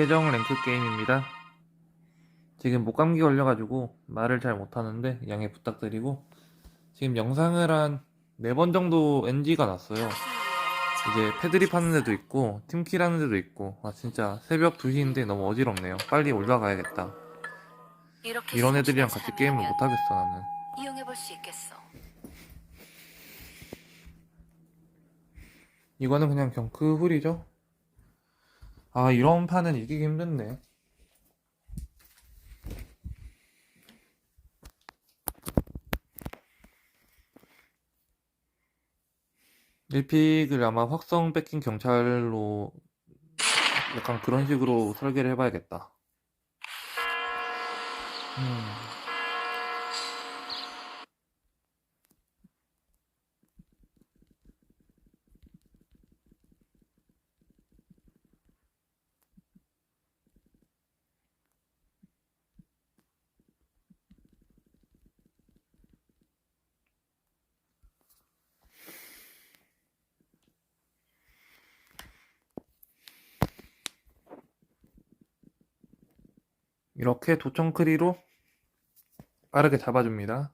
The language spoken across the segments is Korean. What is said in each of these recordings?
계정 랭크 게임입니다. 지금 목감기 걸려가지고 말을 잘 못하는데 양해 부탁드리고 지금 영상을 한 4번 정도 NG가 났어요. 이제 패드립 하는 데도 있고 팀킬 하는 데도 있고 아 진짜 새벽 2시인데 너무 어지럽네요. 빨리 올라가야겠다. 이런 애들이랑 같이 게임을 못하겠어 나는. 이용해 볼 수 있겠어. 이거는 그냥 경크 훌이죠. 아 이런 판은 이기기 힘든데. 일픽을 아마 확성 뺏긴 경찰로 약간 그런 식으로 설계를 해봐야겠다. 음. 이렇게 도청크리로 빠르게 잡아줍니다.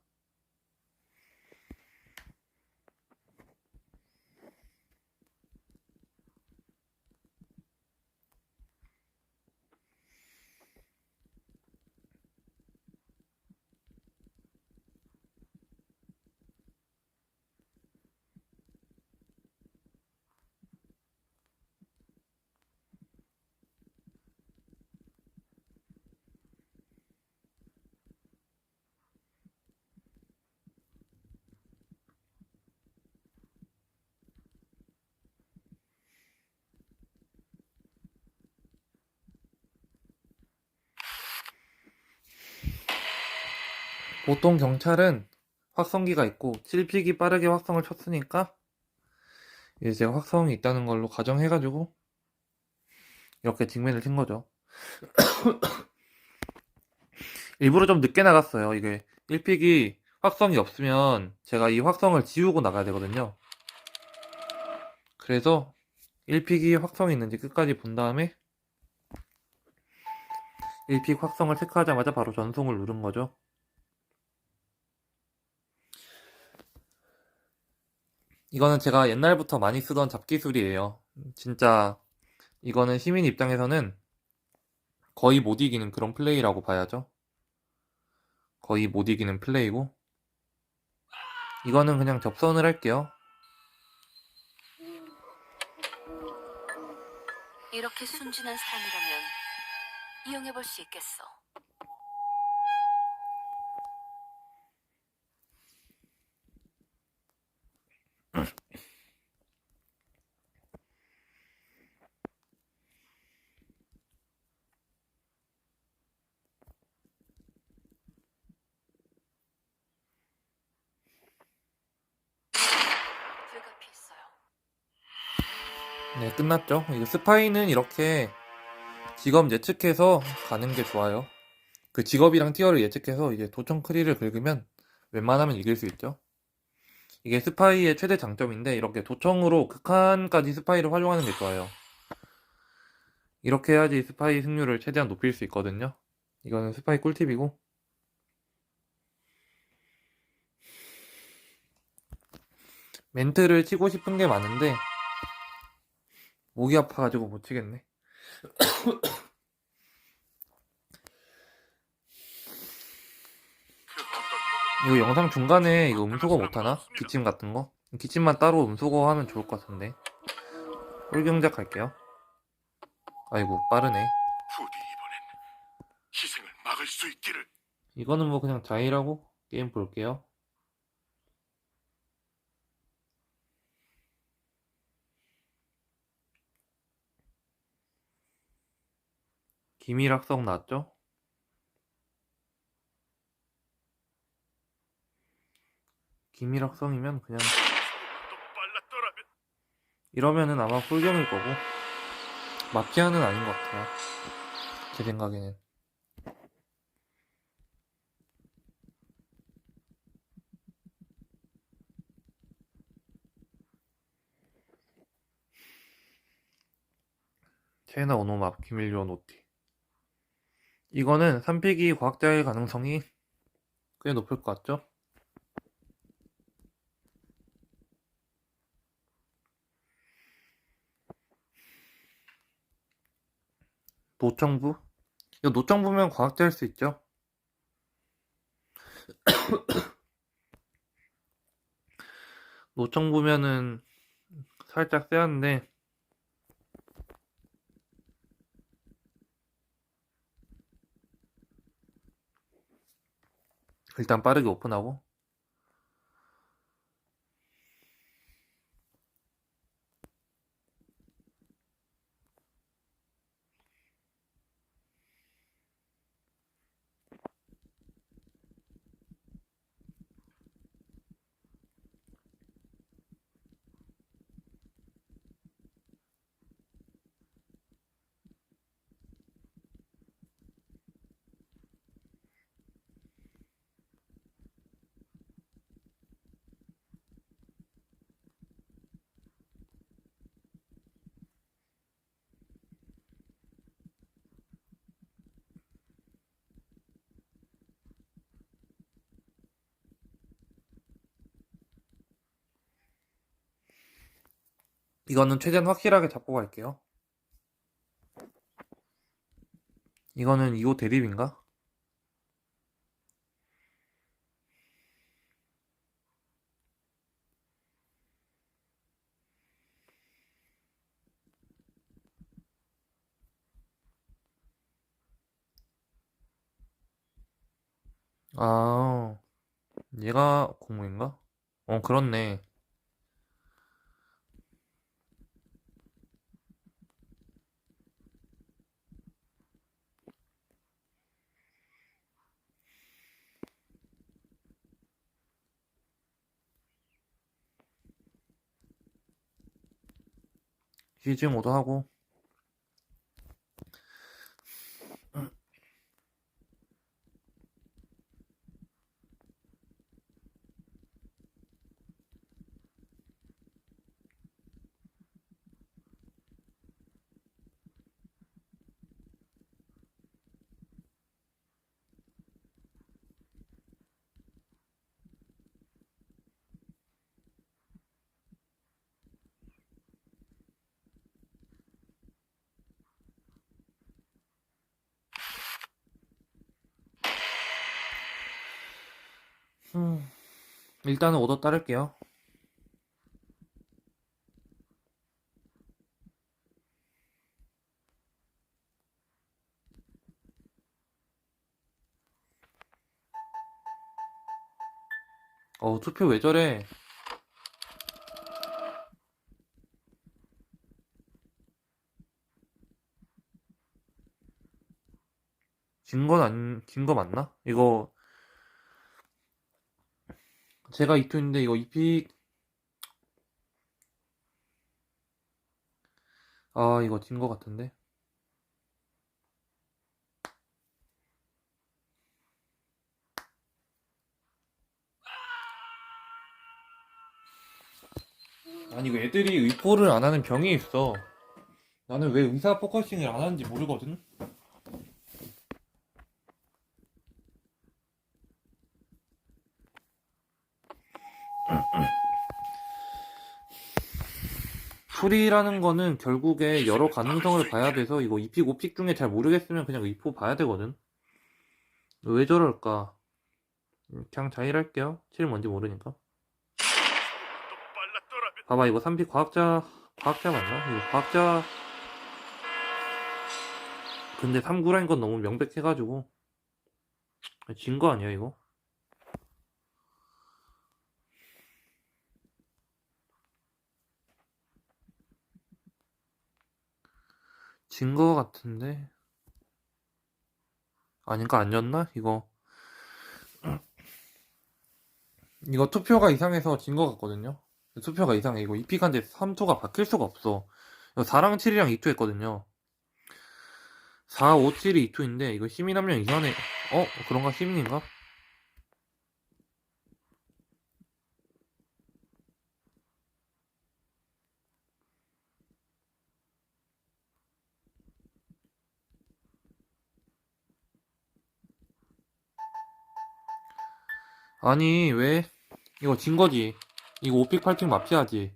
보통 경찰은 확성기가 있고 7픽이 빠르게 확성을 쳤으니까 이제 확성이 있다는 걸로 가정해가지고 이렇게 직면을 친 거죠. 일부러 좀 늦게 나갔어요. 이게 1픽이 확성이 없으면 제가 이 확성을 지우고 나가야 되거든요. 그래서 1픽이 확성이 있는지 끝까지 본 다음에 1픽 확성을 체크하자마자 바로 전송을 누른 거죠. 이거는 제가 옛날부터 많이 쓰던 잡기술이에요. 진짜 이거는 시민 입장에서는 거의 못 이기는 그런 플레이라고 봐야죠. 거의 못 이기는 플레이고 이거는 그냥 접선을 할게요. 이렇게 순진한 삶이라면 이용해 볼 수 있겠어. 불가피했어요. 네, 끝났죠. 스파이는 이렇게 직업 예측해서 가는 게 좋아요. 그 직업이랑 티어를 예측해서 이제 도청 크리를 긁으면 웬만하면 이길 수 있죠. 이게 스파이의 최대 장점인데 이렇게 도청으로 극한까지 스파이를 활용하는 게 좋아요. 이렇게 해야지 스파이 승률을 최대한 높일 수 있거든요. 이거는 스파이 꿀팁이고 멘트를 치고 싶은 게 많은데 목이 아파가지고 못 치겠네. 이거 영상 중간에 이거 음소거 못하나? 기침 같은 거? 기침만 따로 음소거 하면 좋을 것 같은데. 꿀경작 할게요. 아이고, 빠르네. 부디 이번엔 희생을 막을 수 있기를. 이거는 뭐 그냥 자일하고 게임 볼게요. 기밀학성 나왔죠? 기밀 학성이면 그냥 또 빨랐더라면 이러면은 아마 꿀경일 거고 마피아는 아닌 것 같아요. 제 생각에는. 체나 오노마 기밀요 노티 이거는 3픽이 과학자의 가능성이 꽤 높을 것 같죠? 노정부? 이거 노정부면 과학자일 수 있죠? 노정부면은 살짝 세한데 일단 빠르게 오픈하고 이거는 최대한 확실하게 잡고 갈게요. 이거는 2호 대립인가? 아, 얘가 공무인가? 어, 그렇네. 히즈 모드 하고 음, 일단은 오더 따를게요. 어, 투표 왜 저래? 진 건 안, 진 거 맞나? 이거, 제가 이투인데 이거 이픽 아 이거 진거 같은데? 아니 이거 애들이 의포를 안 하는 병이 있어. 나는 왜 의사 포커싱을 안 하는지 모르거든 풀이라는 거는 결국에 여러 가능성을 봐야 돼서 이거 2픽 5픽 중에 잘 모르겠으면 그냥 의포 봐야 되거든. 왜 저럴까? 음, 그냥 자일할게요. 7 뭔지 모르니까. 봐봐 이거 3픽 과학자 과학자 맞나? 이거 과학자. 근데 3구라인 건 너무 명백해가지고. 진 거 아니야 이거? 진 거 같은데. 아닌가? 아니었나? 이거? 이거 투표가 이상해서 진 거 같거든요. 투표가 이상해. 이거 2픽한데 3투가 바뀔 수가 없어. 이거 4랑 7이랑 2투 했거든요. 4, 5, 7이 2투인데 이거 시민 한명 이상해 어? 그런가? 시민인가? 아니, 왜? 이거 진 거지. 이거 오픽 팔픽 마피아지.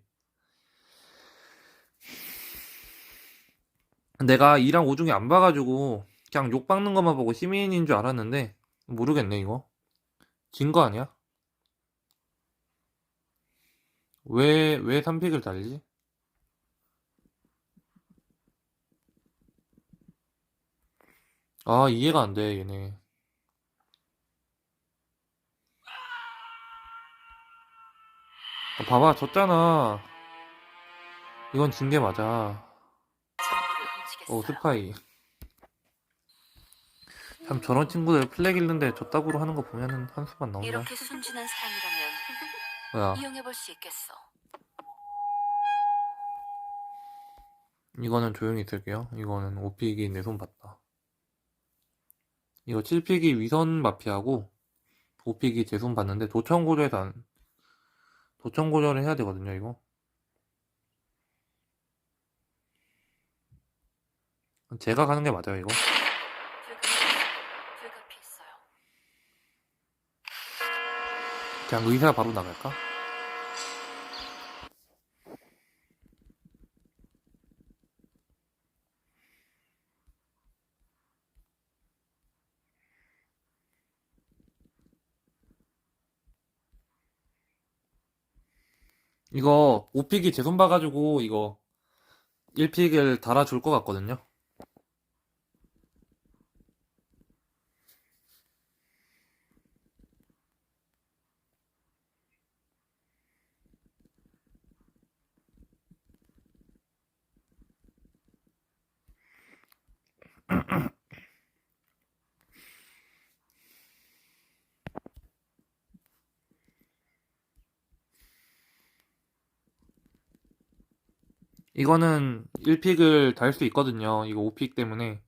내가 2랑 5 중에 안 봐가지고 그냥 욕 박는 것만 보고 시민인 줄 알았는데 모르겠네 이거 진 거 아니야? 왜, 왜 3픽을 달지? 아 이해가 안 돼 얘네 아, 봐봐 졌잖아. 이건 진 게 맞아. 오 스파이. 참 저런 친구들 플렉 읽는데 저따구로 하는 거 보면은 한 수만 나온다 이렇게 순진한 사람이라면 뭐야? 이용해 볼 수 있겠어. 이거는 조용히 있을게요. 이거는 5픽이 내 손 봤다. 이거 7픽이 위선 마피아고 5픽이 제 손 봤는데 도청고조에서 안 도청고조를 해야 되거든요 이거 제가 가는 게 맞아요 이거. 그냥 의사 바로 나갈까? 이거 5픽이 제 손 봐가지고 이거 1픽을 달아줄 것 같거든요. 이거는 1픽을 달 수 있거든요. 이거 5픽 때문에.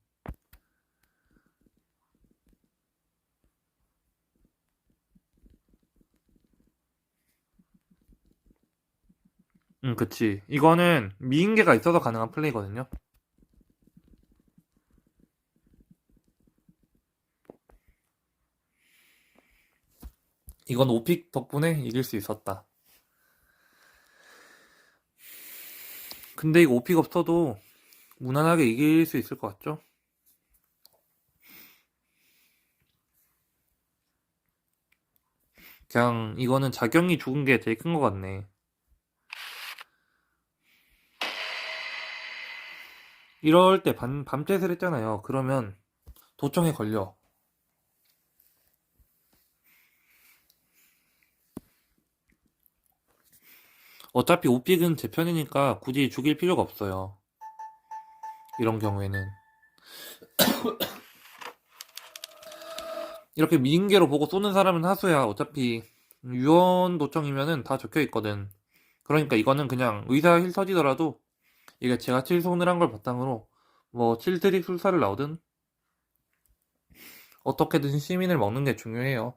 응, 그치. 이거는 미인계가 있어서 가능한 플레이거든요. 이건 5픽 덕분에 이길 수 있었다. 근데 이거 5픽 없어도 무난하게 이길 수 있을 것 같죠? 그냥 이거는 자경이 죽은 게 제일 큰 것 같네. 이럴 때 밤, 밤낮을 했잖아요. 그러면 도청에 걸려. 어차피 오픽은 제 편이니까 굳이 죽일 필요가 없어요. 이런 경우에는. 이렇게 미인계로 보고 쏘는 사람은 하수야. 어차피 유언 도청이면은 다 적혀 있거든. 그러니까 이거는 그냥 의사 힐 터지더라도 이게 제가 7손을 한 걸 바탕으로 뭐 7트릭 술사를 나오든 어떻게든 시민을 먹는 게 중요해요.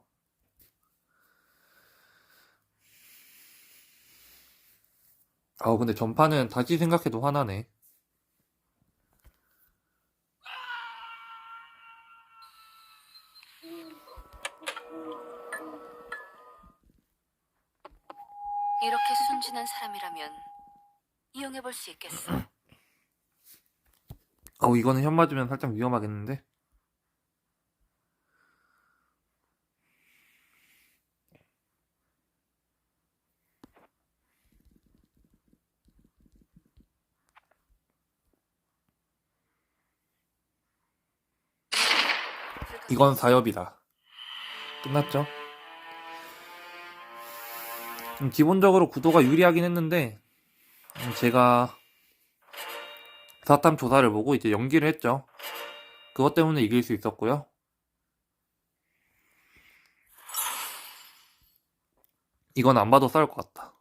아우 근데 전파는 다시 생각해도 화나네. 이렇게 순진한 사람이라면 이용해 볼 수 있겠어. 아우 이거는 현 맞으면 살짝 위험하겠는데. 이건 사협이다. 끝났죠? 음, 기본적으로 구도가 유리하긴 했는데 음, 제가 사탐 조사를 보고 이제 연기를 했죠. 그것 때문에 이길 수 있었고요. 이건 안 봐도 싸울 것 같다.